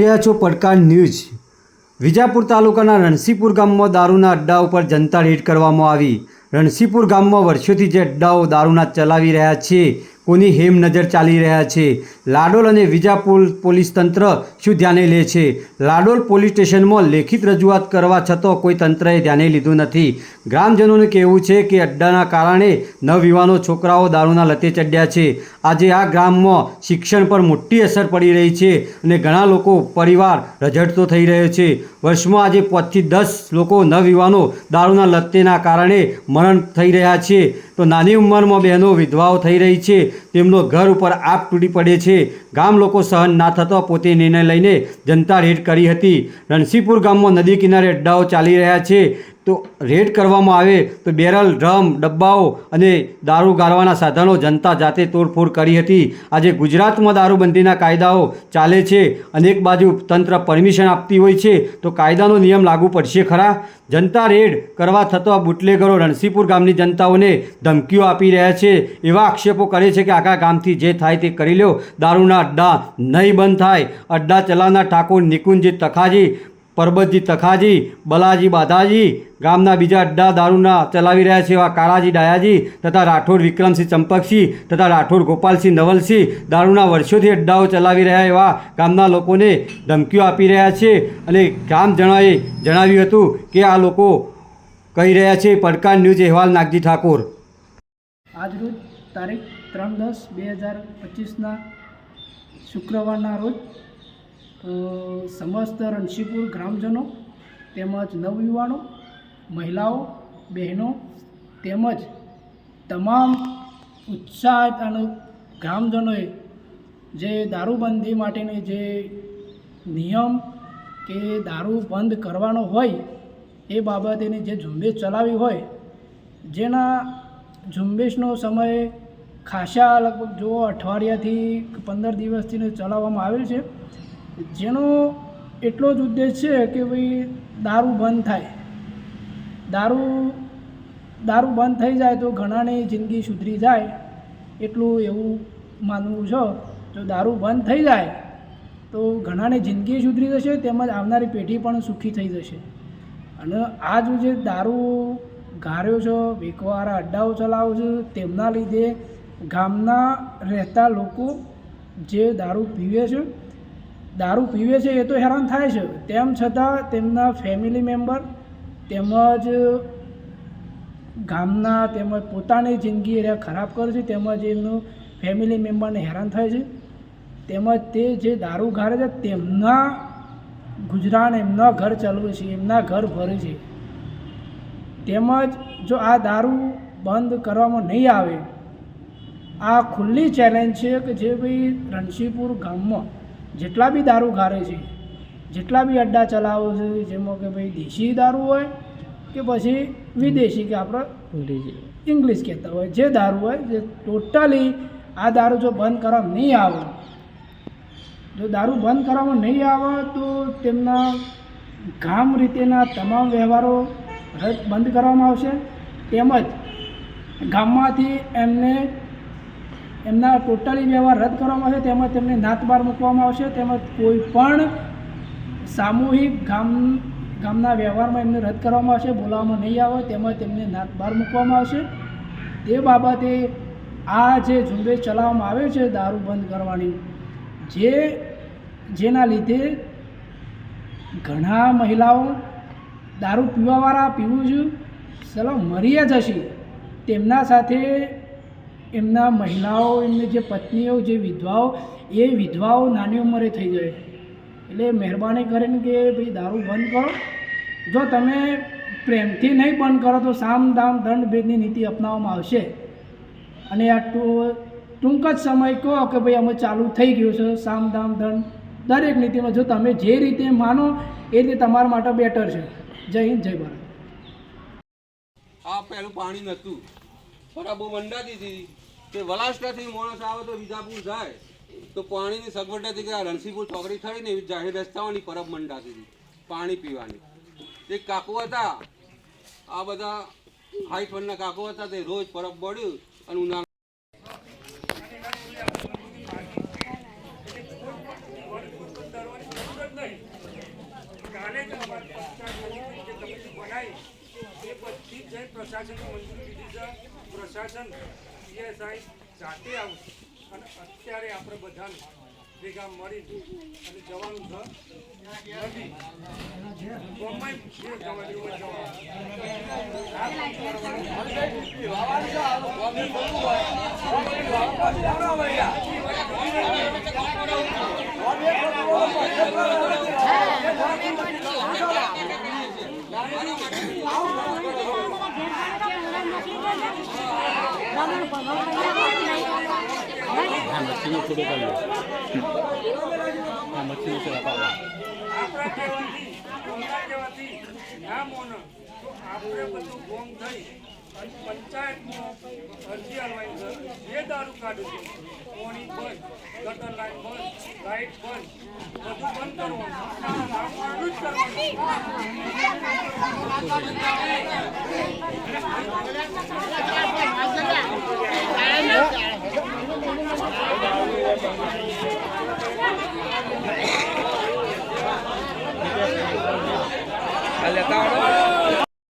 રહ્યા છો પડકાર ન્યૂઝ. વિજાપુર તાલુકાના રણસીપુર ગામમાં દારૂના અડ્ડા ઉપર જનતા રેડ કરવામાં આવી. રણસીપુર ગામમાં વર્ષોથી જે અડ્ડાઓ દારૂના ચલાવી રહ્યા છે કોની હેમ નજર ચાલી રહ્યા છે. લાડોલ અને વિજાપુર પોલીસ તંત્ર શું ધ્યાને લે છે? લાડોલ પોલીસ સ્ટેશનમાં લેખિત રજૂઆત કરવા છતાં કોઈ તંત્રએ ધ્યાને લીધું નથી. ગ્રામજનોનું કહેવું છે કે અડ્ડાના કારણે નવયુવાનો છોકરાઓ દારૂના લતે ચડ્યા છે. આજે આ ગ્રામમાં શિક્ષણ પર મોટી અસર પડી રહી છે અને ઘણા લોકો પરિવાર રઝળતો થઈ રહ્યો છે. વર્ષમાં આજે પાંચથી દસ લોકો નવયુવાનો દારૂના લત્તેના કારણે મરણ થઈ રહ્યા છે. તો નાની ઉંમરમાં બહેનો વિધવાઓ થઈ રહી છે. તેમનો ઘર ઉપર આપ તૂટી પડે છે. ગામ લોકો સહન ના થતા પોતે નિર્ણય લઈને જનતા રેડ કરી હતી. રણસીપુર ગામમાં નદી કિનારે અડ્ડાઓ ચાલી રહ્યા છે. તો રેડ કરવામાં આવે તો બેરલ, ડ્રમ, ડબ્બાઓ અને દારૂ ગાળવાના સાધનો જનતા જાતે તોડફોડ કરી હતી. આજે ગુજરાતમાં દારૂબંધીના કાયદાઓ ચાલે છે. અનેક બાજુ તંત્ર પરમિશન આપતી હોય છે. તો કાયદાનો નિયમ લાગુ પડશે ખરા? જનતા રેડ કરવા થતા બુટલેગરો રણસીપુર ગામની જનતાઓને ધમકીઓ આપી રહ્યા છે. એવા આક્ષેપો કરે છે કે આખા ગામથી જે થાય તે કરી લો. દારૂના અડ્ડા નહીં બંધ થાય. અડ્ડા ચલાવનાર ઠાકોર નિકુંજી તખાજી પરબતજી તખાજી, બલાજી બાધાજી, ગામના બીજા અડ્ડા દારૂના ચલાવી રહ્યા છે એવા કાળાજી, ડાયાજી તથા રાઠોડ વિક્રમસિંહ ચંપકસિંહ તથા રાઠોડ ગોપાલસિંહ નવલસિંહ દારૂના વર્ષોથી અડ્ડાઓ ચલાવી રહ્યા એવા ગામના લોકોને ધમકીઓ આપી રહ્યા છે. અને ગામ જણાએ જણાવ્યું હતું કે આ લોકો કહી રહ્યા છે, પડકાર ન્યૂઝ અહેવાલ, નાગજી ઠાકોર. આજરોજ તારીખ ત્રણ દસ બે હજાર પચીસના શુક્રવારના રોજ સમસ્ત રણશીપુર ગ્રામજનો તેમજ નવયુવાનો, મહિલાઓ, બહેનો તેમજ તમામ ઉત્સાહિત અને ગ્રામજનોએ જે દારૂબંધી માટેની જે નિયમ કે દારૂ બંધ કરવાનો હોય એ બાબતેની જે ઝુંબેશ ચલાવી હોય, જેના ઝુંબેશનો સમય ખાસા લગભગ જો અઠવાડિયાથી પંદર દિવસથી ચલાવવામાં આવેલ છે. જેનો એટલો જ ઉદ્દેશ છે કે ભાઈ દારૂ બંધ થાય. દારૂ દારૂ બંધ થઈ જાય તો ઘણાની જિંદગી સુધરી જાય. એટલું એવું માનવું છે. જો દારૂ બંધ થઈ જાય તો ઘણાની જિંદગી સુધરી જશે, તેમજ આવનારી પેઢી પણ સુખી થઈ જશે. અને આ જે દારૂ ગાર્યો છે વેકવાળા અડ્ડાઓ ચલાવો છે, તેમના લીધે ગામના રહેતા લોકો જે દારૂ પીવે છે દારૂ પીવે છે એ તો હેરાન થાય છે. તેમ છતાં તેમના ફેમિલી મેમ્બર તેમજ ગામના તેમજ પોતાની જિંદગી એ ખરાબ કરે છે. તેમજ એમનું ફેમિલી મેમ્બરને હેરાન થાય છે. તેમજ તે જે દારૂ ઘારે છે તેમના ગુજરાન એમના ઘર ચાલવે છે, એમના ઘર ભરે છે. તેમજ જો આ દારૂ બંધ કરવામાં નહીં આવે, આ ખુલ્લી ચેલેન્જ છે કે જે ભાઈ રણસીપુર ગામમાં જેટલા બી દારૂ ગારે છે જેટલા બી અડ્ડા ચલાવો છે જેમાં કે ભાઈ દેશી દારૂ હોય કે પછી વિદેશી કે આપણે ઇંગ્લિશ કહેતા હોય જે દારૂ હોય જે ટોટલી આ દારૂ જો બંધ કરવામાં નહીં આવે જો દારૂ બંધ કરવામાં નહીં આવે તો તેમના ગામ રીતેના તમામ વ્યવહારો રદ બંધ કરવામાં આવશે. તેમજ ગામમાંથી એમને એમના ટોટલી વ્યવહાર રદ કરવામાં આવશે, તેમજ તેમને નાતબાર મૂકવામાં આવશે, તેમજ કોઈ પણ સામૂહિક ગામ, ગામના વ્યવહારમાં એમને રદ કરવામાં આવશે, બોલાવવામાં નહીં આવે, તેમજ તેમને નાતબાર મૂકવામાં આવશે. તે બાબતે આ જે ઝુંબેશ ચલાવવામાં આવે છે દારૂ બંધ કરવાની, જે, જેના લીધે ઘણા મહિલાઓ દારૂ પીવાવાળા, પીવું છું ચલો મરી જ હશે તેમના સાથે એમના મહિલાઓ, એમની જે પત્નીઓ, જે વિધવાઓ, એ વિધવાઓ નાની ઉંમરે થઈ જાય એટલે મહેરબાની કરીને કે ભાઈ દારૂ બંધ કરો. જો તમે પ્રેમથી નહીં બંધ કરો તો સામ, દામ, દંડ, ભેદની નીતિ અપનાવવામાં આવશે. અને આ ટૂંક જ સમય કહો કે ભાઈ અમે ચાલુ થઈ ગયું છે, સામ, દામ, દંડ, દરેક નીતિમાં જો તમે જે રીતે માનો એ રીતે તમારા માટે બેટર છે. જય હિન્દ, જય ભારત. આ પહેલું પાણી નહોતું બરાબર મંડા મંડાતી હતી કે વલાસટાથી માણસ આવે તો વિજાપુર જાય, તો પાણીની સગવડ હતી કે રણસીપુર ચોકડી થઈને એવી જાહેર રસ્તાઓની પરબ મંડાતી હતી, પાણી પીવાની. એક કાકો હતા, આ બધા હાઈટ ફંડના કાકો હતા, તે રોજ પરબ બળ્યું અને ઉનાળા પ્રશાસનની મંજૂરી લીધી છે પ્રશાસન પીએસઆઈ જાતે આવશે અને અત્યારે આપણે બધાને ભેગા મળી અને જવાનું છે જવાનું. હોય જવાનું આપણા કહેવાથી ગોમના કહેવાથી ના મોન આપણે બધું ગોમ થઈ પંચાયતમાં અરજી છે જે દારૂ કાઢું છે ગટર લાઈન બંધ લાઈટ બંધ. બધું બંધ કરવાનું.